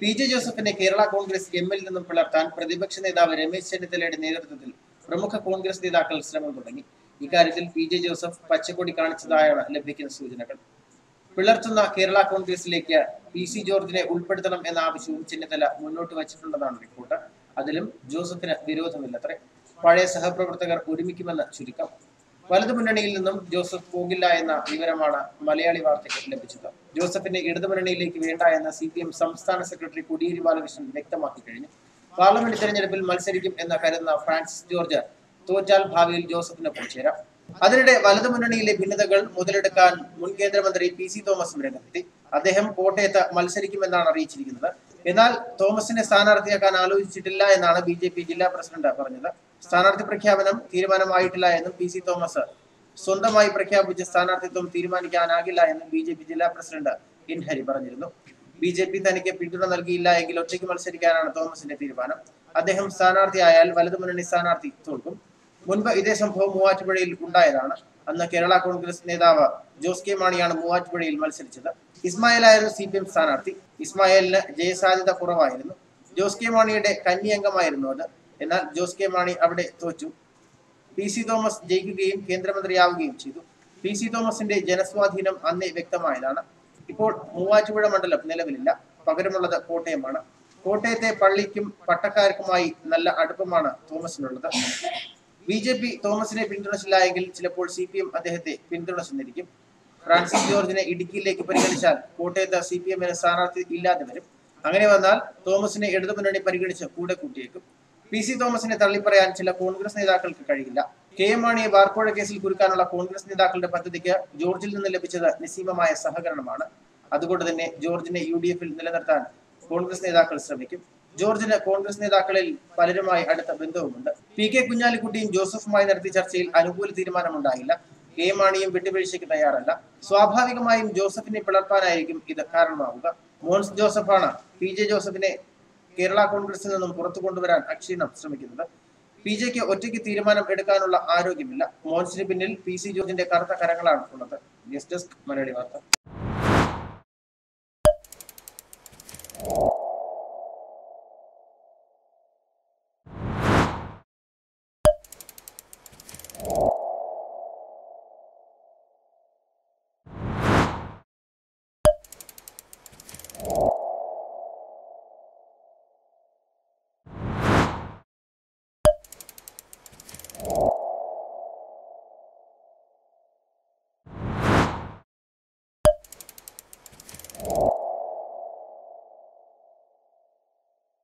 P J ജോസഫിനെ കേരള കോൺഗ്രസ് എമ്മിൽ നിന്നും പിളർത്താൻ പ്രതിപക്ഷ നേതാവ് രമേശ് ചെന്നിത്തലയുടെ നേതൃത്വത്തിൽ പ്രമുഖ കോൺഗ്രസ് നേതാക്കൾ ശ്രമം തുടങ്ങി. ഇക്കാര്യത്തിൽ പി ജെ ജോസഫ് പച്ചക്കൊടി കാണിച്ചതായാണ് ലഭിക്കുന്ന സൂചനകൾ. പിളർത്തുന്ന കേരള കോൺഗ്രസിലേക്ക് പി സി ജോർജിനെ ഉൾപ്പെടുത്തണം എന്ന ആവശ്യവും ചെന്നിത്തല മുന്നോട്ട് വച്ചിട്ടുള്ളതാണ് റിപ്പോർട്ട്. അതിലും ജോസഫിന് വിരോധമില്ലത്രേ. പഴയ സഹപ്രവർത്തകർ ഒരുമിക്കുമെന്ന് ചുരുക്കം. വലതുമുന്നണിയിൽ നിന്നും ജോസഫ് പോകില്ല എന്ന വിവരമാണ് മലയാളി വാർത്തയ്ക്ക് ലഭിച്ചത്. ജോസഫിനെ ഇടതുമുന്നണിയിലേക്ക് വേണ്ട എന്ന സി പി എം സംസ്ഥാന സെക്രട്ടറി കോടിയേരി ബാലകൃഷ്ണൻ വ്യക്തമാക്കി കഴിഞ്ഞു. പാർലമെന്റ് തെരഞ്ഞെടുപ്പിൽ മത്സരിക്കും എന്ന് കരുതുന്ന ഫ്രാൻസിസ് ജോർജ് തോറ്റാൽ ഭാവിയിൽ ജോസഫിനൊപ്പം ചേരാം. അതിനിടെ വലതു മുന്നണിയിലെ ഭിന്നതകൾ മുതലെടുക്കാൻ മുൻ കേന്ദ്രമന്ത്രി പി സി തോമസും രംഗത്തെത്തി. അദ്ദേഹം കോട്ടയത്ത് മത്സരിക്കുമെന്നാണ് അറിയിച്ചിരിക്കുന്നത്. എന്നാൽ തോമസിനെ സ്ഥാനാർത്ഥിയാക്കാൻ ആലോചിച്ചിട്ടില്ല എന്നാണ് ബി ജില്ലാ പ്രസിഡന്റ് പറഞ്ഞത്. സ്ഥാനാർത്ഥി പ്രഖ്യാപനം തീരുമാനമായിട്ടില്ല എന്നും പി സി തോമസ്. സ്വന്തമായി പ്രഖ്യാപിച്ച സ്ഥാനാർത്ഥിത്വം തീരുമാനിക്കാനാകില്ല എന്നും ബി ജെ പി ജില്ലാ പ്രസിഡന്റ് എൻ ഹരി പറഞ്ഞിരുന്നു. ബി ജെ പി തനിക്ക് പിന്തുണ നൽകിയില്ല എങ്കിൽ ഒറ്റയ്ക്ക് മത്സരിക്കാനാണ് തോമസിന്റെ തീരുമാനം. അദ്ദേഹം സ്ഥാനാർത്ഥിയായാൽ വലതുമുന്നണി സ്ഥാനാർത്ഥി തോൽക്കും. മുൻപ് ഇതേ സംഭവം മൂവാറ്റുപുഴയിൽ ഉണ്ടായതാണ്. അന്ന് കേരള കോൺഗ്രസ് നേതാവ് ജോസ് കെ മാണിയാണ് മൂവാറ്റുപുഴയിൽ മത്സരിച്ചത്. ഇസ്മായിലായിരുന്നു സി പി എം സ്ഥാനാർത്ഥി. ഇസ്മായിലിന് ജയസാധ്യത കുറവായിരുന്നു. ജോസ് കെ മാണിയുടെ കന്നി അംഗമായിരുന്നു അത്. എന്നാൽ ജോസ് കെ മാണി അവിടെ തോറ്റു. പി സി തോമസ് ജയിക്കുകയും കേന്ദ്രമന്ത്രിയാവുകയും ചെയ്തു. പി സി തോമസിന്റെ ജനസ്വാധീനം അന്നേ വ്യക്തമായതാണ്. ഇപ്പോൾ മൂവാറ്റുപുഴ മണ്ഡലം നിലവിലില്ല. പകരമുള്ളത് കോട്ടയമാണ്. കോട്ടയത്തെ പള്ളിക്കും പട്ടക്കാർക്കുമായി നല്ല അടുപ്പമാണ് തോമസിനുള്ളത്. ബി ജെ പി തോമസിനെ പിന്തുണച്ചില്ല എങ്കിൽ ചിലപ്പോൾ സി പി എം അദ്ദേഹത്തെ പിന്തുണച്ചെന്നിരിക്കും. ഫ്രാൻസിസ് ജോർജിനെ ഇടുക്കിയിലേക്ക് പരിഗണിച്ചാൽ കോട്ടയത്ത് സി പി എമ്മിന് സ്ഥാനാർത്ഥി ഇല്ലാതെ വരും. അങ്ങനെ വന്നാൽ തോമസിനെ ഇടതുമുന്നണി പരിഗണിച്ച് കൂടെ കൂട്ടിയേക്കും. പി സി തോമസിനെ തള്ളിപ്പറയാൻ ചില കോൺഗ്രസ് നേതാക്കൾക്ക് കഴിയില്ല. കെ എം മാണിയെ ബാർക്കോഴ കേസിൽ കുരുക്കാനുള്ള കോൺഗ്രസ് നേതാക്കളുടെ പദ്ധതിക്ക് ജോർജിൽ നിന്ന് ലഭിച്ചത് നിസ്സീമമായ സഹകരണമാണ്. അതുകൊണ്ട് തന്നെ ജോർജിനെ യു ഡി എഫിൽ നിലനിർത്താൻ കോൺഗ്രസ് നേതാക്കൾ ശ്രമിക്കും. ജോർജിന് കോൺഗ്രസ് നേതാക്കളിൽ പലരുമായി അടുത്ത ബന്ധവുമുണ്ട്. പി കെ കുഞ്ഞാലിക്കുട്ടിയും ജോസഫുമായി നടത്തിയ ചർച്ചയിൽ അനുകൂല തീരുമാനമുണ്ടായില്ല. കെ മാണിയും വിട്ടുവീഴ്ചയ്ക്ക് തയ്യാറല്ല. സ്വാഭാവികമായും ജോസഫിനെ പിളർത്താനായിരിക്കും ഇത് കാരണമാവുക. മോൻസ് ജോസഫാണ് പി ജെ ജോസഫിനെ കേരള കോൺഗ്രസിൽ നിന്നും പുറത്തു കൊണ്ടുവരാൻ അക്ഷീണം ശ്രമിക്കുന്നത്. പി ജെക്ക് ഒറ്റയ്ക്ക് തീരുമാനം എടുക്കാനുള്ള ആരോഗ്യമില്ല. മോൻസിന് പിന്നിൽ പി സി ജോർജിന്റെ കറുത്ത കരങ്ങളാണ് ഉള്ളത്. ന്യൂസ് ഡെസ്ക് മലയാളി വാർത്ത.